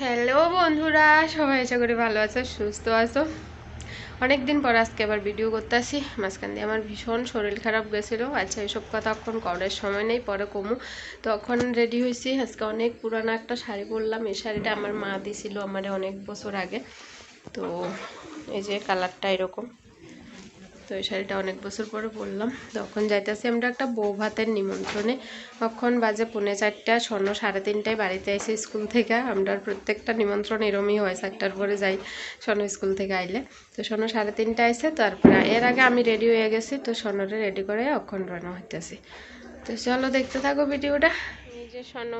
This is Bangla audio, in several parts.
হ্যালো বন্ধুরা, সবাই আশা করি ভালো আছো, সুস্থ আছো। অনেক দিন পর আজকে আবার ভিডিও করতে করতেছি। মাঝখান দিয়ে আমার ভীষণ শরীর খারাপ গেছিল। আচ্ছা এইসব কথা এখন করার সময় নেই, পরে কমু। তখন রেডি হয়েছি। আজকে অনেক পুরানো একটা শাড়ি পরলাম। এই শাড়িটা আমার মা দিছিল আমার অনেক বছর আগে। তো এই যে কালারটা এরকম। তো এই শাড়িটা অনেক বছর পরে পরলাম। তখন যাইতেছি আমরা একটা বউ ভাতের নিমন্ত্রণে। তখন বাজে পুনে চারটা, স্বর্ণ সাড়ে তিনটায় বাড়িতে এসে স্কুল থেকে। আমরা প্রত্যেকটা নিমন্ত্রণ এরমই হয়, চারটার পরে যাই স্বর্ণ স্কুল থেকে আইলে। তো স্বর্ণ সাড়ে তিনটা এসে তারপরে এর আগে আমি রেডি হয়ে গেছি, তো স্বর্ণটা রেডি করে অক্ষণ রান্না হইতেছি। তো চলো দেখতে থাকো ভিডিওটা। এই যে স্বর্ণ।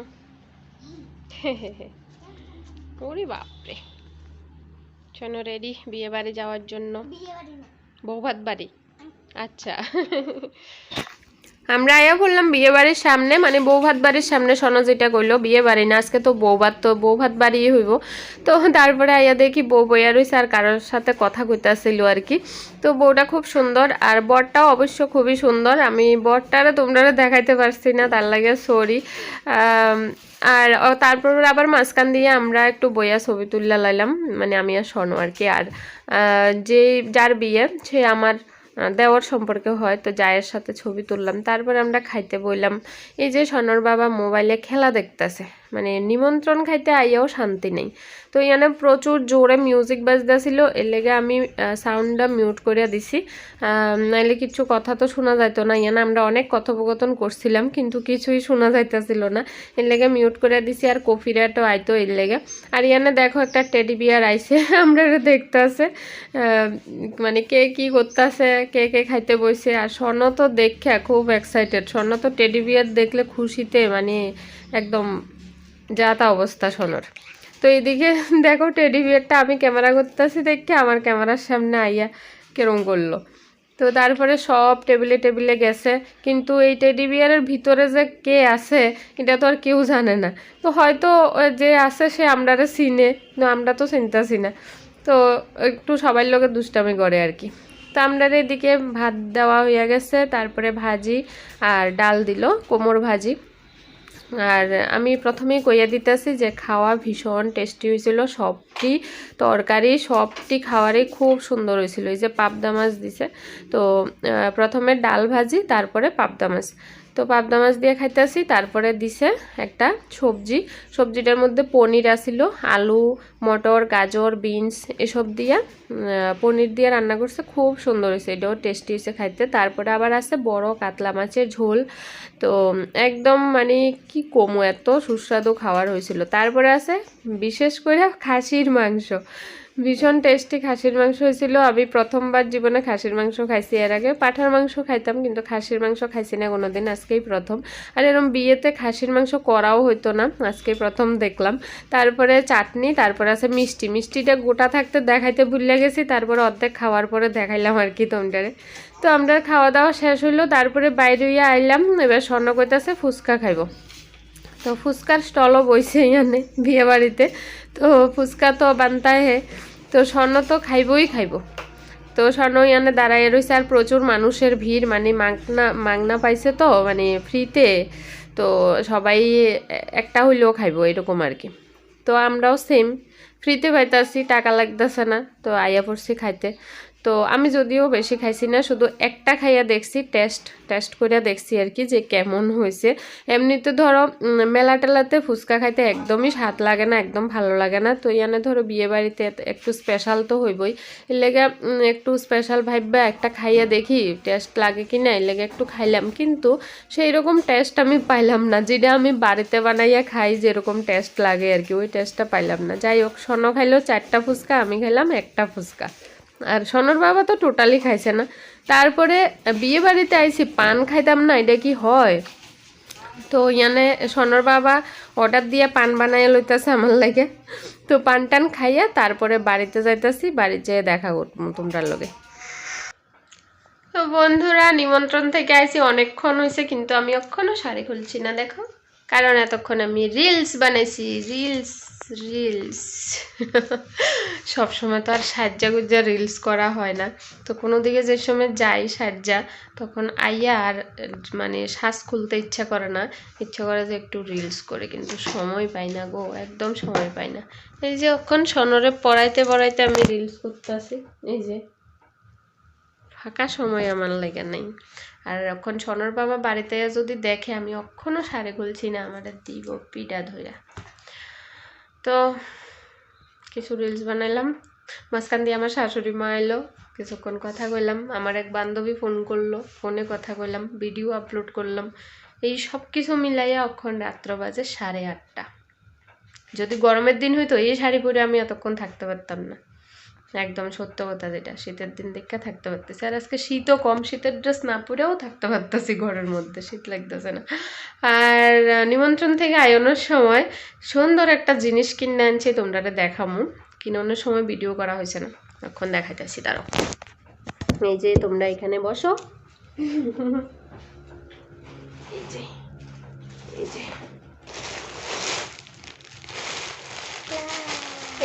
ওরে বাপরে। স্বর্ণ রেডি বিয়ে বাড়ি যাওয়ার জন্য। বৌভাত বাড়ি? আচ্ছা। আমরা আয়া বললাম বিয়ে বাড়ির সামনে মানে বৌভাত বাড়ির সামনে সনো যেটা কইলো, বিয়ে বাড়ি না, আজকে তো বৌভাত তো বৌভাত বাড়ি হইব। তো তারপরে আয়া দেখি বউ বইয়া রয়েছে আর কারোর সাথে কথা কইতাছিল আর কি। তো বউটা খুব সুন্দর আর বরটাও অবশ্য খুবই সুন্দর। আমি বরটারে তোমরা দেখাইতে পারছি না, তার লাগে সরি আর তারপর আবার মাঝখান দিয়ে আমরা একটু বইয়া ছবি তুললা লাইলাম মানে আমি আর স্বর্ণ আর কি। আর যে যার বিয়ে, সে আমার দেওয়ার সম্পর্কে হয়। তো জায়ের সাথে ছবি তুললাম। তারপর আমরা খাইতে বললাম এই যে সনর বাবা মোবাইলে খেলা দেখতেছে। মানে নিমন্ত্রণ খাইতে আইয়াও শান্তি নেই। তো এখানে প্রচুর জোরে মিউজিক বাজতেছিল এর লেগে আমি সাউন্ডটা মিউট করিয়া দিছি। নাইলে কিছু কথা তো শোনা যাইতো না। ইয়ানে আমরা অনেক কথোপকথন করছিলাম, কিন্তু কিছুই শোনা যাইতেছিল না। এর লেগে মিউট করে দিছি, আর কফিরাটও আইতো এর লেগে। আর ইয়ানে দেখো একটা টেডি বিয়ার আইছে, আমরা দেখতে আছে। মানে কে কি করতেছে, কে কে খাইতে বসে আর স্বর্ণ তো দেখে খুব এক্সাইটেড স্বর্ণ তো টেডি বিয়ার দেখলে খুশিতে মানে একদম যা তা অবস্থা সোনর তো এইদিকে দেখো টেডি বিয়ারটা আমি ক্যামেরা করতেছি দেখে আমার ক্যামেরার সামনে আইয়া কেরম করল। তো তারপরে সব টেবিলে টেবিলে গেছে, কিন্তু এই টেডি বিয়ারের ভিতরে যে কে আছে, এটা তো আর কেউ জানে না। তো হয়তো যে আছে সে আমরারে চিনে আমরা তো চিনতাছি না। তো একটু সবাই লোকের দুষ্টামি করে আর কি। তো আমরা এদিকে ভাত দেওয়া হয়ে গেছে, তারপরে ভাজি আর ডাল দিল, কোমর ভাজি। আর আমি প্রথমেই কইয়া দিতেছি যে খাওয়া ভীষণ টেস্টি হয়েছিল সবটি তরকারি, সবটি খাওয়ারই খুব সুন্দর হয়েছিল এই যে পাবদা মাছ দিছে, তো প্রথমে ডাল ভাজি, তারপরে পাবদা মাছ। তো পাবদা মাছ দিয়ে খাইতেছি, তারপরে দিছে একটা সবজি। সবজিটার মধ্যে পনির আসিল, আলু, মটর, গাজর, বিনস এসব দিয়ে পনির দিয়ে রান্না করছে, খুব সুন্দর হয়েছে এটাও টেস্টি হয়েছে খাইতে। তারপরে আবার আছে বড় কাতলা মাছের ঝোল। তো একদম মানে কি কমু, এত সুস্বাদু খাওয়ার হয়েছিল তারপরে আছে বিশেষ করে খাসির মাংস। ভীষণ টেস্টি খাসির মাংস হয়েছিল। আমি প্রথমবার জীবনে খাসির মাংস খাইছি এর আগে। পাঠার মাংস খাইতাম, কিন্তু খাসির মাংস খাইছি না কোনোদিন। আজকেই প্রথম। আর এরকম বিয়েতে খাসির মাংস করাও হইতো না। আজকেই প্রথম দেখলাম। তারপরে চাটনি, তারপরে আছে মিষ্টি। মিষ্টিটা গোটা থাকতে দেখাইতে ভুলে গেছি। তারপরে অর্ধেক খাওয়ার পরে দেখাইলাম আর কি তোমটারে তো আমরা খাওয়া দাওয়া শেষ হইল। তারপরে বাইরে আইলাম। এবার স্বর্ণ কইতাছে ফুচকা খাইবো। তো ফুচকার স্টলও বইছে ইয়ানে বিয়ে বাড়িতে তো ফুচকা তো বানতায় হে তো স্বর্ণ তো খাইবই খাইব। তো স্বর্ণ ইয়ানে দাঁড়ায় রয়েছে আর প্রচুর মানুষের ভিড় মানে মাগনা মাগনা পাইছে তো মানে ফ্রিতে। তো সবাই একটা হইলেও খাইবো এরকম আর কি। তো আমরাও সেম, ফ্রিতে পাইতাছি, টাকা লাগতেছে না। তো আইয়া পড়ছি খাইতে। তো আমি যদিও বেশি খাইছি না, শুধু একটা খাইয়া দেখছি টেস্ট টেস্ট করে দেখছি আর কি যে কেমন হয়েছে এমনিতে ধরো মেলা টেলাতে ফুচকা খাইতে একদমই স্বাদ লাগে না, একদম ভালো লাগে না। তো ইয়ানে ধরো বিয়ে বাড়িতে একটু স্পেশাল তো হইবই। এর একটু স্পেশাল ভাইবা একটা খাইয়া দেখি টেস্ট লাগে কি না এর একটু খাইলাম। কিন্তু সেই রকম টেস্ট আমি পাইলাম না, যেটা আমি বাড়িতে বানাইয়া খাই, যেরকম টেস্ট লাগে আর কি, ওই টেস্টটা পাইলাম না। যাই হোক স্বর্ণ খাইলেও চারটা ফুচকা, আমি খাইলাম একটা ফুচকা। আর সোনর বাবা তো টোটালি খাইছে না। তারপরে বিয়ে বাড়িতে আইছি, পান খাইতাম না, এটা কি হয়? তো ইয়ানে সোনর বাবা অর্ডার দিয়ে পান বানাইয়া লইতেছে আমার লাগে। তো পান টান খাইয়া তারপরে বাড়িতে যাইতাছি বাড়ি যেয়ে দেখা করব তোমরা লগে। তো বন্ধুরা, নিমন্ত্রণ থেকে আইছি, অনেকক্ষণ হয়েছে কিন্তু আমি এখনও শাড়ি খুলছি না, দেখো। কারণ এতক্ষণ আমি রিলস বানাইছি রিলস রিলস সবসময় তো আর সাজ্জা গুজ্জা রিলস করা হয় না। তো কোনো দিকে যে সময় যাই সাজ্জা, তখন আইয়া আর মানে শ্বাস খুলতে ইচ্ছা করে না। ইচ্ছা করে যে একটু রিলস করে, কিন্তু সময় পাই না গো, একদম সময় পাই না। এই যে এখন সনরে পড়াইতে পড়াইতে আমি রিলস করতে আসি এই যে। ফাঁকা সময় আমার লেগে নেই। আর এখন সনর বাবা বাড়িতে যদি দেখে, আমি অক্ষণও সারে খুলছি না আমার দিব পিডা ধইরা। তো কিছু রিলস বানাইলাম। মাঝখান দিয়ে আমার শাশুড়ি মা এলো, কিছুক্ষণ কথা কইলাম। আমার এক বান্ধবী ফোন করল ফোনে কথা কইলাম ভিডিও আপলোড করলাম। এই সব কিছু মিলাইয়া অক্ষণ রাত্র বাজে সাড়ে আটটা। যদি গরমের দিন হইতো, এই শাড়ি পরে আমি এতক্ষণ থাকতে পারতাম না। একদম সত্য কথা যেটা, শীতের দিন দেখে থাকতে পারতেছি। আর আজকে শীতও কম, শীতের ড্রেস না পরেও থাকতে পারতেছি ঘরের মধ্যে, শীত লাগতেছে না। আর নিমন্ত্রণ থেকে আয়োনোর সময় সুন্দর একটা জিনিস কিনে আনছি তোমরা দেখামু। কিনানোর সময় ভিডিও করা হয়েছে না। এখন দেখাইতেছি তারও এই যে তোমরা এখানে বসো। এই যে।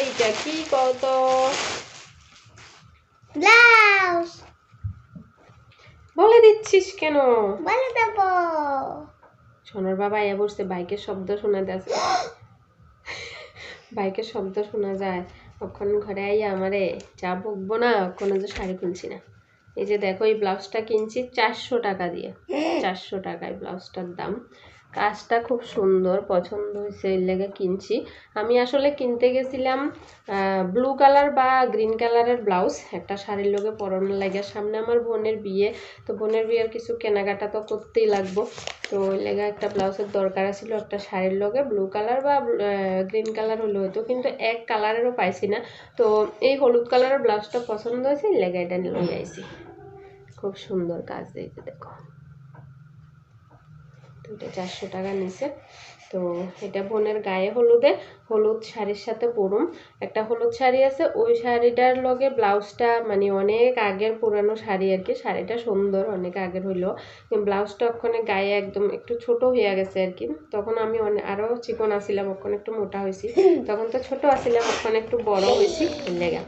এইটা কি কত? ব্লাউজ। বলে দিচ্ছিস কেন? বলে দেবো। সোনার বাবা এ বসছে বাইকের শব্দ শোনা যাচ্ছে। বাইকের শব্দ শোনা যায়। কখন ঘরে আইয়া আমারে চা বকবো না কোনো যে শাড়ি খুলছি না। এই যে দেখো এই ব্লাউজটা কিনছি চারশো টাকা দিয়ে। চারশো টাকায় ব্লাউজটার দাম। কাজটা খুব সুন্দর, পছন্দ হয়েছে, এর লেগে কিনছি। আমি আসলে কিনতে গেছিলাম ব্লু কালার বা গ্রিন কালারের ব্লাউজ একটা শাড়ির লোকে পরানোর লাগে সামনে আমার বোনের বিয়ে, তো বোনের বিয়ের কিছু কেনাকাটা তো করতেই লাগবো। তো ওই লেগে একটা ব্লাউজের দরকার ছিল একটা শাড়ির লগে ব্লু কালার বা গ্রিন কালার হলে হতো, কিন্তু এক কালারেরও পাইছি না। তো এই হলুদ কালারের ব্লাউজটা পছন্দ হয়েছে এই লেগে এটা নিয়ে আইছি। খুব সুন্দর কাজ দিয়েছে দেখো। এটা চারশো টাকা নিছে। তো এটা বোনের গায়ে হলুদে হলুদ শাড়ির সাথে পরুম। একটা হলুদ শাড়ি আছে, ওই শাড়িটার লগে ব্লাউজটা মানে অনেক আগের পুরানো শাড়ি আর কি। শাড়িটা সুন্দর, অনেক আগের হইল। ব্লাউজটা ওখানে গায়ে একদম একটু ছোট হয়ে গেছে আর কি। তখন আমি অনেক আরও চিকন আসিলাম ওখানে একটু মোটা হয়েছি তখন তো ছোট আসিলাম ওখানে একটু বড় হয়েছি লেগা।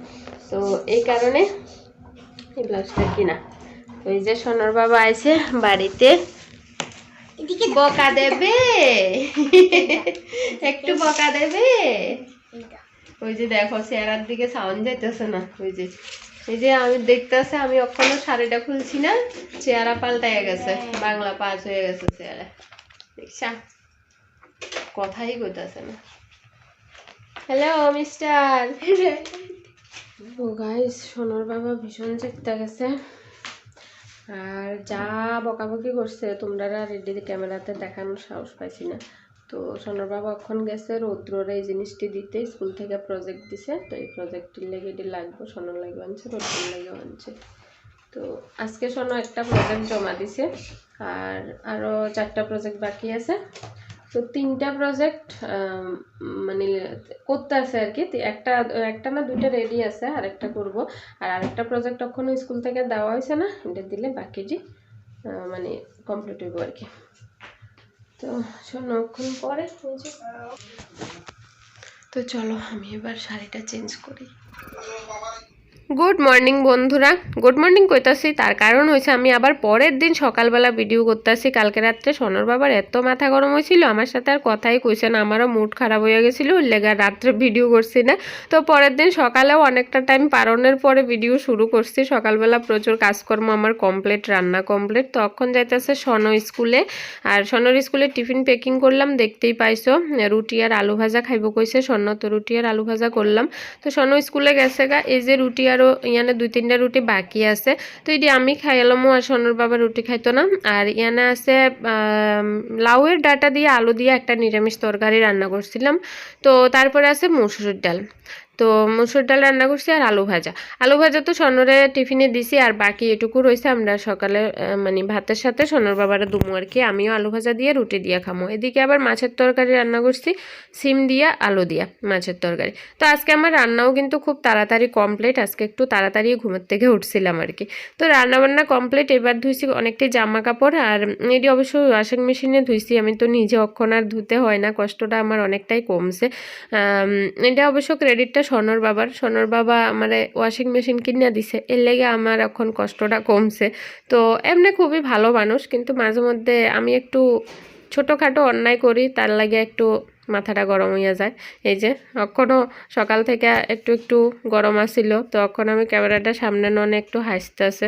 তো এই কারণে এই ব্লাউজটা কিনা। ওই যে সোনার বাবা আছে বাড়িতে। বকা দেবে? একটু বকা দেবে? ওই যে দেখো চেহারার দিকে সাউন্ড যাইতেছে না। ওই যে এই যে আমি দেখতেছে আমি এখনও শাড়িটা খুলছি না চেহারা পাল্টাই গেছে বাংলা পাস হয়ে গেছে চেহারা। দেখছা? কথাই কইতাছে না। হ্যালো মিস্টার ও গাইস সোনার বাবা ভীষণ চেষ্টা গেছে। আর যা বকাবকি করছে, তোমরা রেডি ক্যামেরাতে দেখানোর সাহস পাইছি না। তো সোনার বাবা এখন গেছে রৌদ্রর এই জিনিসটি দিতে, স্কুল থেকে প্রজেক্ট দিছে। তো এই প্রজেক্টটির লেগে এটি লাগবে সোনার লাগে আনছে রৌদ্রের লেগে আনছে। তো আজকে সোনা একটা প্রজেক্ট জমা দিছে, আর আরও চারটা প্রজেক্ট বাকি আছে। তো তিনটা প্রজেক্ট মানে করতে আছে আর কি। একটা একটা না দুইটা রেডি আছে আর একটা করব। আর আরেকটা প্রজেক্ট এখনও স্কুল থেকে দেওয়া হয়েছে না এটা দিলে বাকিটি মানে কমপ্লিট হইব আর কি। তো শোনোক্ষণ পরে তো চলো আমি এবার শাড়িটা চেঞ্জ করি। গুড মর্নিং বন্ধুরা। গুড মর্নিং কইতাছি, তার কারণ হয়েছে আমি আবার পরের দিন সকালবেলা ভিডিও করতেছি। কালকে রাত্রে সোনার বাবার এত মাথা গরম হয়েছিল আমার সাথে আর কথাই কইছে না। আমারও মুড খারাপ হয়ে গেছিল লেগা রাত্রে ভিডিও করছি না। তো পরের দিন সকালেও অনেকটা টাইম পারনের পরে ভিডিও শুরু করছি। সকালবেলা প্রচুর কাজকর্ম, আমার কমপ্লিট রান্না কমপ্লিট তখন যাইতেছে সন স্কুলে। আর সনর স্কুলে টিফিন প্যাকিং করলাম, দেখতেই পাইছো। রুটি আর আলু ভাজা খাইব কইছে স্বর্ণ তো রুটি আর আলু ভাজা করলাম। তো স্বর্ণ স্কুলে গেছে গা, এই যে রুটি আরও ইয়ানে দুই তিনটা রুটি বাকি আছে। তো এটি আমি খাইলামও আর সোনর বাবা রুটি খাইতো না। আর ইয়ানে আছে লাউয়ের ডাটা দিয়ে আলু দিয়ে একটা নিরামিষ তরকারি রান্না করছিলাম তো তারপরে আছে মুসুরির ডাল তো মুসুর ডাল রান্না করছি আর আলু ভাজা। আলু ভাজা তো সনরে টিফিনে দিছি আর বাকি এটুকু রয়েছে আমরা সকালে মানে ভাতের সাথে সনর বাবারা দুমু আর কি, আমিও আলু ভাজা দিয়ে রুটি দিয়ে খামো। এদিকে আবার মাছের তরকারি রান্না করছি, সিম দিয়া, আলু দিয়া মাছের তরকারি। তো আজকে আমার রান্নাও কিন্তু খুব তাড়াতাড়ি কমপ্লিট আজকে একটু তাড়াতাড়ি ঘুমের থেকে উঠছিলাম আর কি। তো রান্নাবান্না কমপ্লিট এবার ধুইছি অনেকটাই জামা কাপড় আর এটি অবশ্য ওয়াশিং মেশিনে ধুইছি, আমি তো নিজে অক্ষণ আর ধুতে হয় না, কষ্টটা আমার অনেকটাই কমছে। এটা অবশ্য ক্রেডিটটা সনর বাবার। স্বর্ণর বাবা আমার ওয়াশিং মেশিন কিনে দিছে। এর লেগে আমার এখন কষ্টটা কমছে। তো এমনি খুবই ভালো মানুষ, কিন্তু মাঝে মধ্যে আমি একটু ছোটোখাটো অন্যায় করি, তার লাগে একটু মাথাটা গরম হইয়া যায়। এই যে অক্ষণও সকাল থেকে একটু একটু গরম আসিল তো অক্ষণ আমি ক্যামেরাটা সামনে নন একটু হাসতেছে।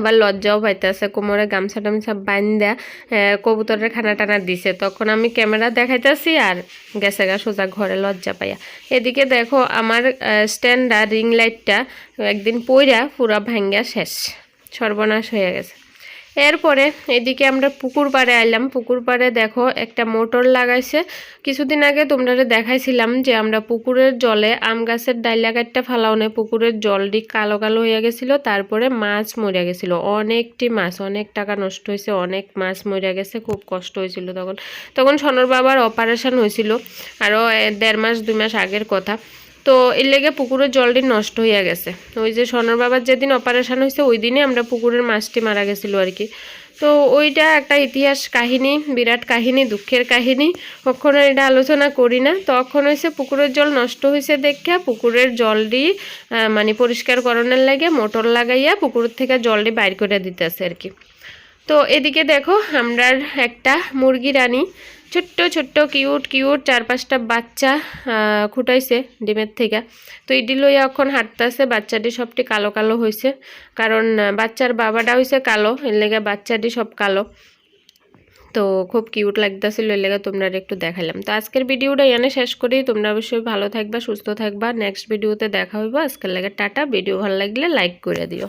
আবার লজ্জাও পাইতেছে, কোমরে গামছা টামছা বান্ধা কবুতরের খানা টানা দিছে। তখন আমি ক্যামেরা দেখাইতেছি আর গেছে গা সোজা ঘরে লজ্জা পাইয়া। এদিকে দেখো আমার স্ট্যান্ডার রিং লাইটটা একদিন পইরা পুরা ভাঙ্গা শেষ। সর্বনাশ হয়ে গেছে। এরপরে এদিকে আমরা পুকুর পাড়ে আইলাম। পুকুর পাড়ে দেখো একটা মোটর লাগাইছে। কিছুদিন আগে তোমরা দেখাইছিলাম যে আমরা পুকুরের জলে আম গাছের ডাইলা কাটটা ফালাও নেই। পুকুরের জলটি কালো কালো হয়ে গেছিল, তারপরে মাছ মরে গেছিল। অনেকটি মাছ, অনেক টাকা নষ্ট হয়েছে অনেক মাছ মরে গেছে, খুব কষ্ট হয়েছিল তখন। তখন সনর বাবার অপারেশন হয়েছিল আরও দেড় মাস, দুই মাস আগের কথা। তো এর লেগে পুকুরের জলটি নষ্ট হয়ে গেছে। ওই যে সনর বাবার যেদিন অপারেশন হয়েছে ওই দিনে আমরা পুকুরের মাছটি মারা গেছিল আর কি। তো ওইটা একটা ইতিহাস কাহিনী, বিরাট কাহিনী, দুঃখের কাহিনী। কখনো এটা আলোচনা করি না। তখন হয়েছে পুকুরের জল নষ্ট হয়েছে দেখে পুকুরের জলটি মানে পরিষ্কার করণের লাগে মোটর লাগাইয়া পুকুর থেকে জলটি বাইর করে দিতেছে আর কি। তো এদিকে দেখো আমরা একটা মুরগি রানী ছোট্ট ছোট্ট কিউট কিউট চার পাঁচটা বাচ্চা খুটাইছে ডিমের থেকে। তো এটি লইয়া এখন হাঁটতেছে, বাচ্চাটি সবটি কালো কালো হয়েছে কারণ বাচ্চার বাবাটা হয়েছে কালো, এর লেগে বাচ্চাটি সব কালো। তো খুব কিউট লাগতেছিল, এর লেগে তোমরা একটু দেখালাম তো আজকের ভিডিওটা এনে শেষ করি। তোমরা অবশ্যই ভালো থাকবা, সুস্থ থাকবা। নেক্সট ভিডিওতে দেখা হইব। আজকের লেগে টাটা। ভিডিও ভালো লাগলে লাইক করে দিও।